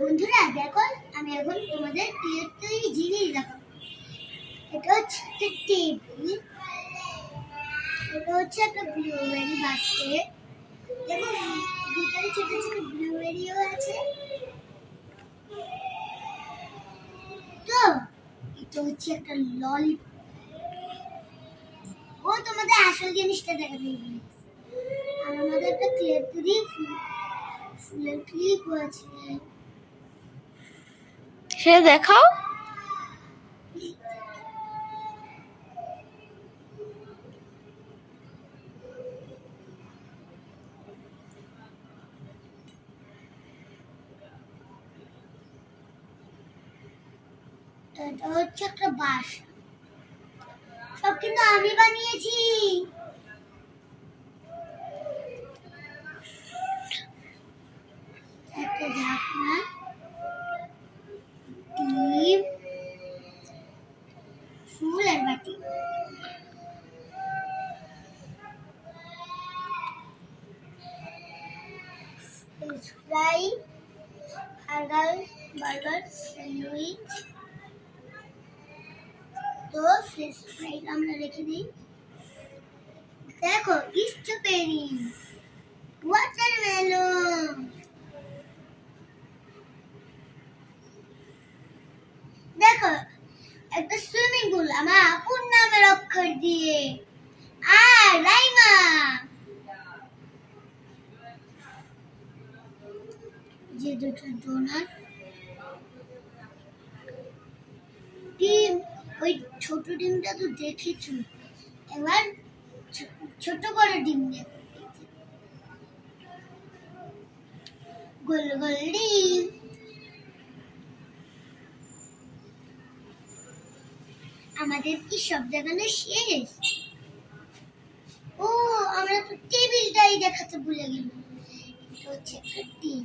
বন্ধুরা, দেখো, আমি এখন তোমাদের তৈরি জিনিস দেখাবো। এটা হচ্ছে একটা টেবিল। এটা হচ্ছে একটা ব্লুবেরি বাস্কেট দেখো, ভিতরে ছোট ছোট ব্লুবেরিও আছে। তো, এটা হচ্ছে একটা ললিপপ ও, তোমাদের আসল জিনিসটা দেখাতে। আর আমাদের একটা ক্লিয়ার তৈরি ফুলের ক্লিপ আছে। সে দেখাও। এটা হচ্ছে একটা বাসা। সব কিন্তু আমি বানিয়েছি। একটা ঝাপনা। ফ্রাই বার্গার বার্গার স্যান্ডউইচ তো ফ্রেশ ফ্রাইড আমরা রেখে দিই দেখো স্ট্রবেরি ওয়াটারমেলন দেখো একটা সুইমিং পুল আমার আপুর নামের অক্ষর দিয়ে আর রাইমা যে দুটো ডোনাট ডিম, ওই ছোট ডিমটা তো দেখেছ? এবার ছোট করে ডিম দেখো গোল গোল ডিম। আমাদের কি সব দেখানো শেষ? ও, আমরা তো টেবিলটাই দেখাতে ভুলে গেলাম। হচ্ছে একটা টেবিল।